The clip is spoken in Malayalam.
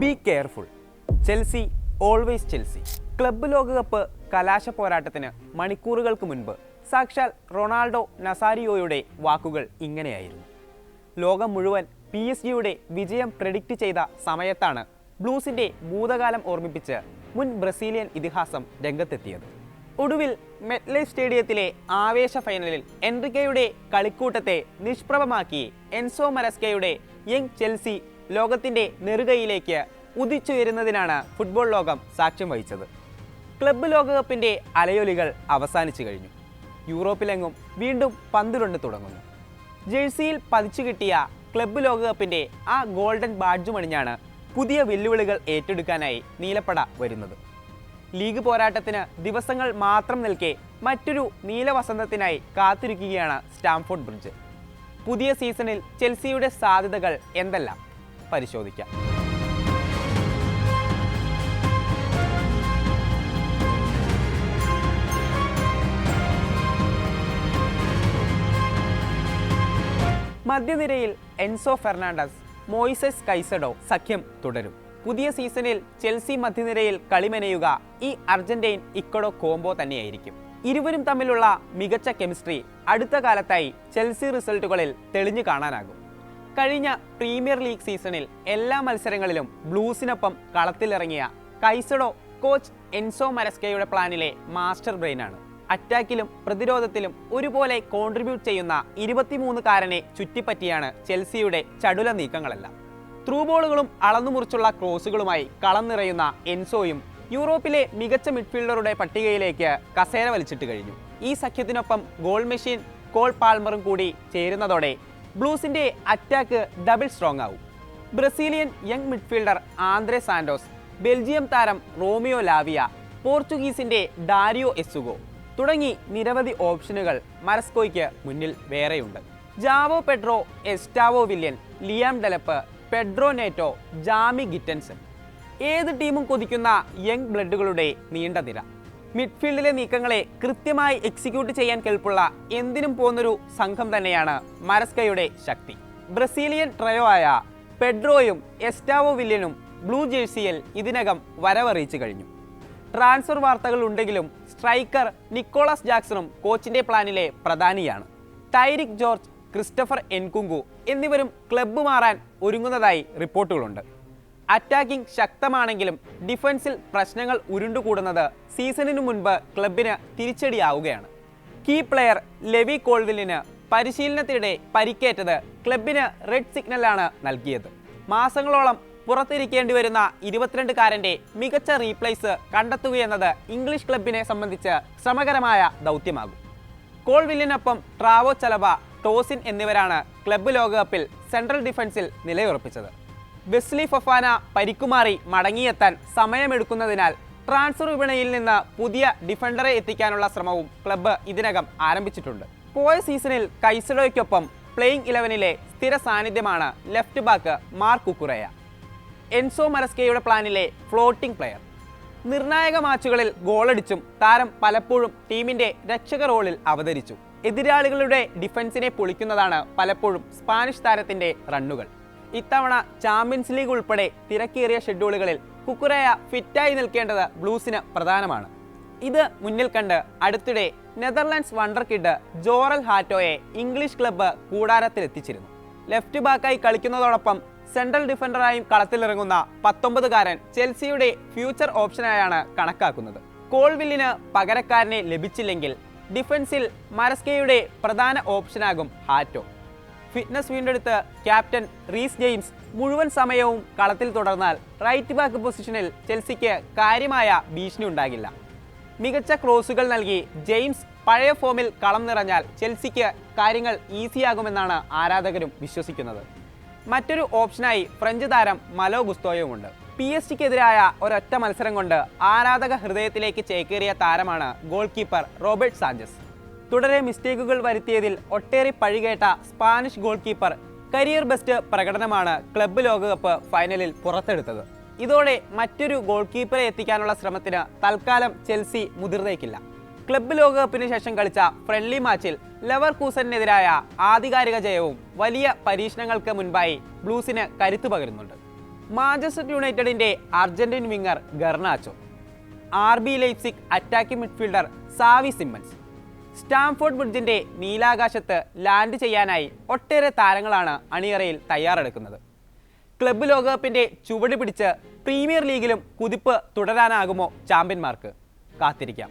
Be careful Chelsea always Chelsea club ലോകകപ്പ് കലാശ പോരാട്ടത്തിന് മണിക്കൂറുകൾക്ക് മുൻപ് സാക്ഷാൽ റൊണാൾഡോ നസാരിയോയുടെ വാക്കുകൾ ഇങ്ങനെയായിരുന്നു. ലോകം മുഴുവൻ പി എസ് ജിയുടെ വിജയം പ്രെഡിക്റ്റ് ചെയ്ത സമയത്താണ് ബ്ലൂസിന്റെ ഭൂതകാലം ഓർമ്മിപ്പിച്ച് മുൻ ബ്രസീലിയൻ ഇതിഹാസം രംഗത്തെത്തിയത്. ഒടുവിൽ മെറ്റ്ലൈഫ് സ്റ്റേഡിയത്തിലെ ആവേശ ഫൈനലിൽ എൻറിക്കയുടെ കളിക്കൂട്ടത്തെ നിഷ്പ്രഭമാക്കി എൻസോ മരസ്കയുടെ യങ് ചെൽസി ലോകത്തിന്റെ നെറുകയിലേക്ക് ഉദിച്ചുയരുന്നതിനാണ് ഫുട്ബോൾ ലോകം സാക്ഷ്യം വഹിച്ചത്. ക്ലബ്ബ് ലോകകപ്പിന്റെ അലയൊലികൾ അവസാനിച്ചു കഴിഞ്ഞു. യൂറോപ്പിലെങ്ങും വീണ്ടും പന്തുരുണ്ട് തുടങ്ങുന്നു. ജേഴ്സിയിൽ പതിച്ചു കിട്ടിയ ക്ലബ്ബ് ലോകകപ്പിന്റെ ആ ഗോൾഡൻ ബാഡ്ജുമണിഞ്ഞാണ് പുതിയ വെല്ലുവിളികൾ ഏറ്റെടുക്കാനായി നീലപ്പട വരുന്നത്. ലീഗ് പോരാട്ടത്തിന് ദിവസങ്ങൾ മാത്രം നിൽക്കെ മറ്റൊരു നീലവസന്തത്തിനായി കാത്തിരിക്കുകയാണ് സ്റ്റാംഫോർഡ് ബ്രിഡ്ജ്. പുതിയ സീസണിൽ ചെൽസിയുടെ സാധ്യതകൾ എന്തെല്ലാം? പരിശോധിക്കാം. മധ്യനിരയിൽ എൻസോ ഫെർണാണ്ടസ് മോയിസസ് കൈസഡോ സഖ്യം തുടരും. പുതിയ സീസണിൽ ചെൽസി മധ്യനിരയിൽ കളിമെനയുക ഈ അർജന്റൈൻ ഇക്കഡോ കോംബോ തന്നെയായിരിക്കും. ഇരുവരും തമ്മിലുള്ള മികച്ച കെമിസ്ട്രി അടുത്ത കാലത്തായി ചെൽസി റിസൾട്ടുകളിൽ തെളിഞ്ഞു കാണാനാകും. കഴിഞ്ഞ പ്രീമിയർ ലീഗ് സീസണിൽ എല്ലാ മത്സരങ്ങളിലും ബ്ലൂസിനൊപ്പം കളത്തിലിറങ്ങിയ കൈസഡോ കോച്ച് എൻസോ മരസ്കയുടെ പ്ലാനിലെ മാസ്റ്റർ ബ്രെയിനാണ്. അറ്റാക്കിലും പ്രതിരോധത്തിലും ഒരുപോലെ കോൺട്രിബ്യൂട്ട് ചെയ്യുന്ന ഇരുപത്തിമൂന്നുകാരനെ ചുറ്റിപ്പറ്റിയാണ് ചെൽസിയുടെ ചടുല നീക്കങ്ങളെല്ലാം. ത്രൂബോളുകളും അളന്നുമുറിച്ചുള്ള ക്രോസുകളുമായി കളം നിറയുന്ന എൻസോയും യൂറോപ്പിലെ മികച്ച മിഡ്ഫീൽഡറുടെ പട്ടികയിലേക്ക് കസേര വലിച്ചിട്ട് കഴിഞ്ഞു. ഈ സഖ്യത്തിനൊപ്പം ഗോൾ മെഷീൻ കോൾ പാൽമറും കൂടി ചേരുന്നതോടെ ബ്ലൂസിന്റെ അറ്റാക്ക് ഡബിൾ സ്ട്രോങ് ആവും Brazilian young midfielder Andre Santos Belgium താരം റോമിയോ ലാവിയ പോർച്ചുഗീസിന്റെ ഡാരിയോ എസുഗോ തുടങ്ങി നിരവധി ഓപ്ഷനുകൾ മരസ്കോയ്ക്ക് മുന്നിൽ വേറെയുണ്ട്. Joao Pedro Estevao Willian Liam Delap Pedro Neto Jamie Gittens. ഏത് ടീമും കൊതിക്കുന്ന യങ് ബ്ലഡുകളുടെ നീണ്ട നിര. മിഡ്ഫീൽഡിലെ നീക്കങ്ങളെ കൃത്യമായി എക്സിക്യൂട്ട് ചെയ്യാൻ കെൽപ്പുള്ള എന്തിനും പോന്നൊരു സംഘം തന്നെയാണ് മരസ്കയുടെ ശക്തി. ബ്രസീലിയൻ ട്രയോ ആയ പെഡ്രോയും എസ്റ്റാവോ വില്യനും ബ്ലൂ ജേഴ്സിയിൽ ഇതിനകം വരവറിയിച്ചു കഴിഞ്ഞു. ട്രാൻസ്ഫർ വാർത്തകൾ ഉണ്ടെങ്കിലും സ്ട്രൈക്കർ നിക്കോളാസ് ജാക്സണും കോച്ചിന്റെ പ്ലാനിലെ പ്രധാനിയാണ്. ടൈരിക് ജോർജ് ക്രിസ്റ്റഫർ എൻകുങ്കു എന്നിവരും ക്ലബ്ബ് മാറാൻ ഒരുങ്ങുന്നതായി റിപ്പോർട്ടുകളുണ്ട്. അറ്റാക്കിംഗ് ശക്തമാണെങ്കിലും ഡിഫൻസിൽ പ്രശ്നങ്ങൾ ഉരുണ്ടുകൂടുന്നത് സീസണിന് മുൻപ് ക്ലബിന് തിരിച്ചടിയാവുകയാണ്. കീ പ്ലെയർ ലെവി കോൾവിലിന് പരിശീലനത്തിനിടെ പരിക്കേറ്റത് ക്ലബിന് റെഡ് സിഗ്നലാണ് നൽകിയത്. മാസങ്ങളോളം പുറത്തിരിക്കേണ്ടി വരുന്ന ഇരുപത്തിരണ്ടുകാരന്റെ മികച്ച റീപ്ലേസ് കണ്ടെത്തുകയെന്നത് ഇംഗ്ലീഷ് ക്ലബിനെ സംബന്ധിച്ച് ശ്രമകരമായ ദൗത്യമാകും. കോൾവില്ലിനൊപ്പം ട്രാവോ ചലബ ടോസിൻ എന്നിവരാണ് ക്ലബ്ബ് ലോകകപ്പിൽ സെൻട്രൽ ഡിഫൻസിൽ നിലയുറപ്പിച്ചത്. വെസ്ലി ഫഫാന പരിക്കുമാറി മടങ്ങിയെത്താൻ സമയമെടുക്കുന്നതിനാൽ ട്രാൻസ്ഫർ വിപണിയിൽ നിന്ന് പുതിയ ഡിഫൻഡറെ എത്തിക്കാനുള്ള ശ്രമവും ക്ലബ്ബ് ഇതിനകം ആരംഭിച്ചിട്ടുണ്ട്. പോയ സീസണിൽ കൈസഡോയ്ക്കൊപ്പം പ്ലേയിങ് ഇലവനിലെ സ്ഥിര സാന്നിധ്യമാണ് left back Marc Cucurella. Enzo മരസ്കയുടെ പ്ലാനിലെ ഫ്ലോട്ടിംഗ് പ്ലെയർ. നിർണായക മാച്ചുകളിൽ ഗോളടിച്ചും താരം പലപ്പോഴും ടീമിന്റെ രക്ഷക റോളിൽ അവതരിച്ചു. എതിരാളികളുടെ ഡിഫൻസിനെ പൊളിക്കുന്നതാണ് പലപ്പോഴും സ്പാനിഷ് താരത്തിന്റെ റണ്ണുകൾ. ഇത്തവണ ചാമ്പ്യൻസ് ലീഗ് ഉൾപ്പെടെ തിരക്കേറിയ ഷെഡ്യൂളുകളിൽ കുക്കുറയ ഫിറ്റായി നിൽക്കേണ്ടത് ബ്ലൂസിന് പ്രധാനമാണ്. ഇത് മുന്നിൽ കണ്ട് അടുത്തിടെ നെതർലാൻഡ്സ് വണ്ടർ കിഡ് ജോറൽ ഹാറ്റോയെ ഇംഗ്ലീഷ് ക്ലബ്ബ് കൂടാരത്തിലെത്തിച്ചിരുന്നു ലെഫ്റ്റ് ബാക്കായി കളിക്കുന്നതോടൊപ്പം സെൻട്രൽ ഡിഫൻഡറായും കളത്തിലിറങ്ങുന്ന പത്തൊമ്പതുകാരൻ ചെൽസിയുടെ ഫ്യൂച്ചർ ഓപ്ഷനായാണ് കണക്കാക്കുന്നത്. കോൾവില്ലിന് പകരക്കാരനെ ലഭിച്ചില്ലെങ്കിൽ ഡിഫൻസിൽ മരസ്കയുടെ പ്രധാന ഓപ്ഷനാകും ഹാറ്റോ. ഫിറ്റ്നസ് വീണ്ടെടുത്ത് ക്യാപ്റ്റൻ റീസ് ജെയിംസ് മുഴുവൻ സമയവും കളത്തിൽ തുടർന്നാൽ റൈറ്റ് ബാക്ക് പൊസിഷനിൽ ചെൽസിക്ക് കാര്യമായ ഭീഷണി ഉണ്ടാകില്ല. മികച്ച ക്രോസുകൾ നൽകി ജെയിംസ് പഴയ ഫോമിൽ കളം നിറഞ്ഞാൽ ചെൽസിക്ക് കാര്യങ്ങൾ ഈസിയാകുമെന്നാണ് ആരാധകരും വിശ്വസിക്കുന്നത്. മറ്റൊരു ഓപ്ഷനായി ഫ്രഞ്ച് താരം മലോ ഗുസ്തോയുമുണ്ട്. പി എസ് ടിക്കെതിരായ ഒരൊറ്റ മത്സരം കൊണ്ട് ആരാധക ഹൃദയത്തിലേക്ക് ചേക്കേറിയ താരമാണ് ഗോൾ കീപ്പർ റോബർട്ട് സാഞ്ചസ്. തുടരെ മിസ്റ്റേക്കുകൾ വരുത്തിയതിൽ ഒട്ടേറെ പഴികേട്ട Spanish goal keeper career best പ്രകടനമാണ് ക്ലബ്ബ് ലോകകപ്പ് ഫൈനലിൽ പുറത്തെടുത്തത്. ഇതോടെ മറ്റൊരു ഗോൾ കീപ്പറെ എത്തിക്കാനുള്ള ശ്രമത്തിന് തൽക്കാലം ചെൽസി മുതിർന്നേക്കില്ല. ക്ലബ്ബ് ലോകകപ്പിന് ശേഷം കളിച്ച ഫ്രണ്ട്ലി മാച്ചിൽ ലെവർ കൂസനെതിരായ ആധികാരിക ജയവും വലിയ പരീക്ഷണങ്ങൾക്ക് മുൻപായി ബ്ലൂസിന് കരുത്തു പകരുന്നുണ്ട്. മാഞ്ചസ്റ്റർ യുണൈറ്റഡിന്റെ Argentine winger Garnacho R B Leipzig attacking midfielder Xavi Simmons Stamford ബ്രിഡ്ജിന്റെ നീലാകാശത്ത് ലാൻഡ് ചെയ്യാനായി ഒട്ടേറെ താരങ്ങളാണ് അണിയറയിൽ തയ്യാറെടുക്കുന്നത്. ക്ലബ്ബ് ലോകകപ്പിന്റെ ചുവട് പിടിച്ച് പ്രീമിയർ ലീഗിലും കുതിപ്പ് തുടരാനാകുമോ ചാമ്പ്യന്മാർക്ക്? കാത്തിരിക്കാം.